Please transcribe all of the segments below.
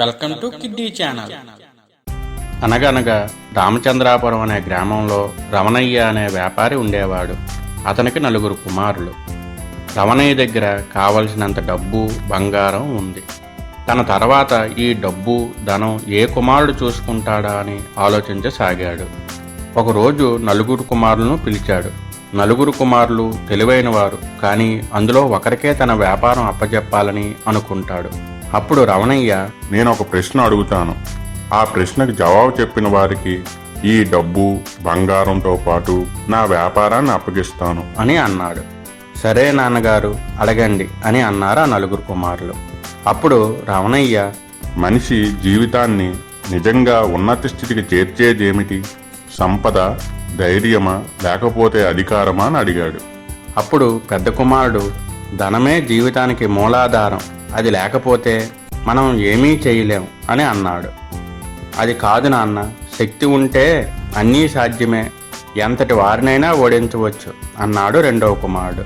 Welcome to kiddy channel అనగనగా రామచంద్రాపురం అనే గ్రామంలో రమణయ్య అనే వ్యాపారి ఉండేవాడు. అతనికి నలుగురు కుమారులు. రమణయ్య దగ్గర కావలసినంత డబ్బు బంగారం ఉంది. తన తర్వాత ఈ డబ్బు ధనం ఏ కుమారుడు చూసుకుంటాడా అని ఆలోచించసాగాడు. ఒకరోజు నలుగురు కుమారులను పిలిచాడు. నలుగురు కుమారులు తెలివైన వారు కానీ అందులో ఒకరికే తన వ్యాపారం అప్పచెప్పాలని అనుకుంటాడు. అప్పుడు రమణయ్య నేను ఒక ప్రశ్న అడుగుతాను. ఆ ప్రశ్నకు జవాబు చెప్పిన వారికి ఈ డబ్బు బంగారంతో పాటు నా వ్యాపారాన్ని అప్పగిస్తాను. అని అన్నాడు. సరే నాన్నగారు అడగండి అని అన్నారు ఆ నలుగురు కుమారులు. అప్పుడు రమణయ్య మనిషి జీవితాన్ని నిజంగా ఉన్నత స్థితికి చేర్చేదేమిటి? సంపద ధైర్యమా లేకపోతే అధికారమా అని అడిగాడు. అప్పుడు పెద్ద కుమారుడు ధనమే జీవితానికి మూలాధారం. అది లేకపోతే మనం ఏమీ చేయలేం అని అన్నాడు. అది కాదు నాన్న శక్తి ఉంటే అన్నీ సాధ్యమే. ఎంతటి వారినైనా ఓడించవచ్చు అన్నాడు రెండవ కుమారుడు.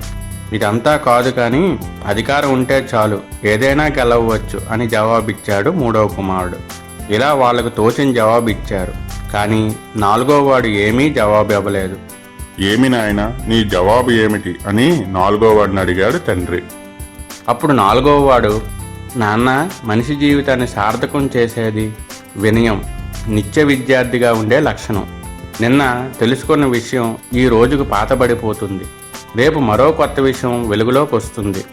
ఇదంతా కాదు కానీ అధికారం ఉంటే చాలు ఏదైనా గెలవవచ్చు అని జవాబిచ్చాడు మూడవ కుమారుడు. ఇలా వాళ్ళకు తోచిన జవాబు ఇచ్చారు కానీ నాలుగో వాడు ఏమీ జవాబు ఇవ్వలేదు ఏమి నాయనా నీ జవాబు ఏమిటి అని నాలుగో వాడిని అడిగాడు తండ్రి. అప్పుడు నాలుగవ వాడు నాన్న మనిషి జీవితాన్ని సార్థకం చేసేది వినయం నిత్య విద్యార్థిగా ఉండే లక్షణం. నిన్న తెలుసుకున్న విషయం ఈ రోజుకు పాతబడిపోతుంది. రేపు మరో కొత్త విషయం వెలుగులోకి వస్తుంది.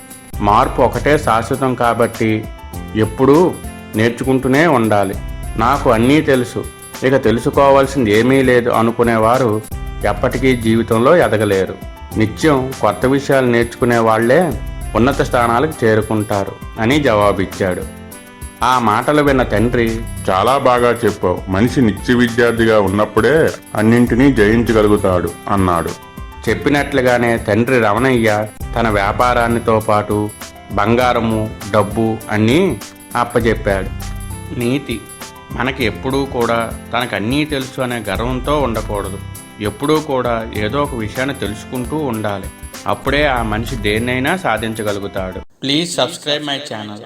మార్పు ఒకటే శాశ్వతం కాబట్టి ఎప్పుడూ నేర్చుకుంటూనే ఉండాలి. నాకు అన్నీ తెలుసు. ఇక తెలుసుకోవాల్సింది ఏమీ లేదు అనుకునేవారు ఎప్పటికీ జీవితంలో ఎదగలేరు. నిత్యం కొత్త విషయాలు నేర్చుకునే వాళ్ళే ఉన్నత స్థానాలకు చేరుకుంటారు అని జవాబిచ్చాడు. ఆ మాటలు విన్న తండ్రి చాలా బాగా చెప్పావు. మనిషి నిత్య విద్యార్థిగా ఉన్నప్పుడే అన్నింటినీ జయించగలుగుతాడు అన్నాడు. చెప్పినట్లుగానే తండ్రి రమణయ్య తన వ్యాపారాన్నితో పాటు బంగారము డబ్బు అన్నీ అప్పచెప్పాడు నీతి మనకి ఎప్పుడూ కూడా తనకు అన్నీ తెలుసు అనే గర్వంతో ఉండకూడదు. ఎప్పుడూ కూడా ఏదో ఒక విషయాన్ని తెలుసుకుంటూ ఉండాలి. అప్పుడే ఆ మనిషి దేన్నైనా సాధించగలుగుతాడు. Please subscribe my channel